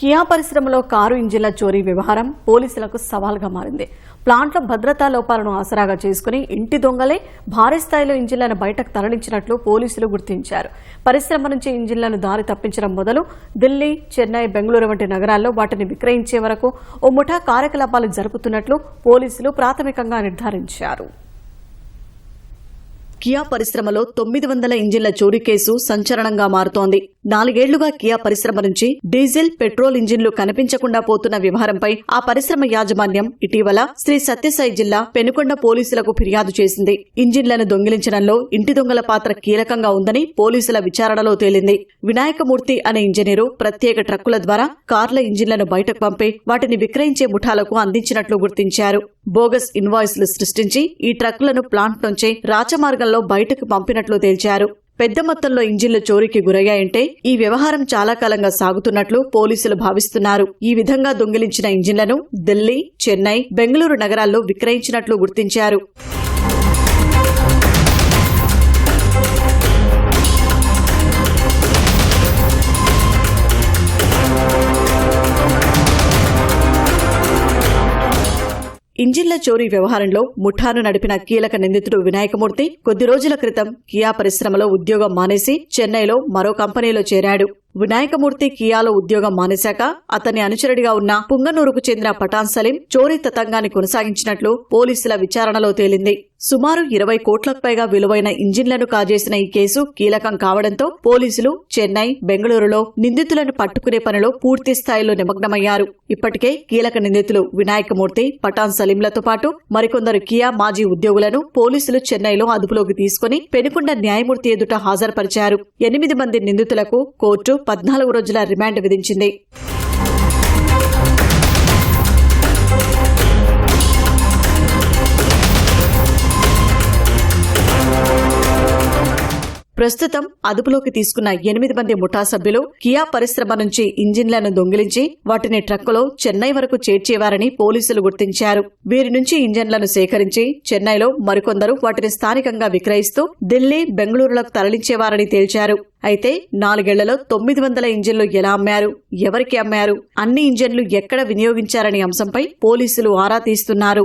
Kia పరిశ్రమలో car ఇంజిన్ల చోరీ వ్యవహారం పోలీసులకు సవాల్గా మారింది. ప్లాంట్లో భద్రతా లోపాలను ఆసరాగా చేసుకుని ఇంటి దొంగలే భారీ స్థాయిలో ఇంజిన్లను బయటకు తరలించినట్లు పోలీసులు గుర్తించారు. పరిశ్రమ నుంచి ఇంజిన్లను దారి తప్పించడం మొదలు ఢిల్లీ చెన్నై బెంగళూరు వంటి నగరాల్లో వాటిని విక్రయించే వరకు ఓ ముఠా కార్యకలాపాలు జరుపుతున్నట్లు పోలీసులు ప్రాథమికంగా నిర్ధారించారు. కియా పరిశ్రమలో తొమ్మిది వందల ఇంజిన్ల చోరీ కేసు సంచలనంగా మారుతోంది. నాలుగేళ్ళుగా కియా పరిశ్రమ నుంచి డీజిల్ పెట్రోల్ ఇంజిన్లు కనిపించకుండా పోతున్న వ్యవహారంపై ఆ పరిశ్రమ యాజమాన్యం ఇటీవల శ్రీ సత్యసాయి జిల్లా పెనుకొండ పోలీసులకు ఫిర్యాదు చేసింది. ఇంజిన్లను దొంగిలించడంలో ఇంటి దొంగల పాత్ర కీలకంగా ఉందని పోలీసుల విచారణలో తేలింది. వినాయకమూర్తి అనే ఇంజనీరు ప్రత్యేక ట్రక్కుల ద్వారా కార్ల ఇంజిన్లను బయటకు పంపి వాటిని విక్రయించే ముఠాలకు అందించినట్లు గుర్తించారు. బోగస్ ఇన్వాయిస్లు సృష్టించి ఈ ట్రక్కులను ప్లాంట్ నుంచే రాచమార్గంలో బయటకు పంపినట్లు తేల్చారు. పెద్ద మొత్తంలో ఇంజిన్ల చోరీకి గురయ్యాయంటే ఈ వ్యవహారం చాలా కాలంగా సాగుతున్నట్లు పోలీసులు భావిస్తున్నారు. ఈ విధంగా దొంగిలించిన ఇంజిన్లను ఢిల్లీ చెన్నై బెంగళూరు నగరాల్లో విక్రయించినట్లు గుర్తించారు. ఇంజిన్ల చోరీ వ్యవహారంలో ముఠాను నడిపిన కీలక నిందితుడు వినాయకమూర్తి కొద్ది రోజుల క్రితం కియా పరిశ్రమలో ఉద్యోగం మానేసి చెన్నైలో మరో కంపెనీలో చేరాడు. వినాయకమూర్తి కియాలో ఉద్యోగం మానేశాక అతని అనుచరుడిగా ఉన్న పుంగనూరుకు చెందిన పటాన్ సలీం చోరీ తతంగాన్ని కొనసాగించినట్లు పోలీసుల విచారణలో తేలింది. సుమారు ఇరవై కోట్లకు పైగా విలువైన ఇంజిన్లను కాజేసిన ఈ కేసు కీలకం కావడంతో పోలీసులు చెన్నై బెంగళూరులో నిందితులను పట్టుకునే పనిలో పూర్తి స్థాయిలో నిమగ్నమయ్యారు. ఇప్పటికే కీలక నిందితులు వినాయకమూర్తి పటాన్ సలీంలతో పాటు మరికొందరు కియా మాజీ ఉద్యోగులను పోలీసులు చెన్నైలో అదుపులోకి తీసుకుని పెనుకొండ న్యాయమూర్తి ఎదుట హాజరుపరిచారు. ఎనిమిది మంది నిందితులకు కోర్టు పద్నాలుగు రోజుల రిమాండ్ విధించింది. ప్రస్తుతం అదుపులోకి తీసుకున్న ఎనిమిది మంది ముఠా సభ్యులు కియా పరిశ్రమ నుంచి ఇంజిన్లను దొంగిలించి వాటిని ట్రక్కులో చెన్నై వరకు చేర్చేవారని పోలీసులు గుర్తించారు. వీరి నుంచి ఇంజన్లను సేకరించి చెన్నైలో మరికొందరు వాటిని స్థానికంగా విక్రయిస్తూ ఢిల్లీ బెంగళూరులకు తరలించేవారని తేల్చారు. అయితే నాలుగేళ్ళలో తొమ్మిది వందల ఇంజిన్లు ఎలా అమ్మారు ఎవరికి అమ్మారు అన్ని ఇంజన్లు ఎక్కడ వినియోగించారనే అంశంపై పోలీసులు ఆరా తీస్తున్నారు.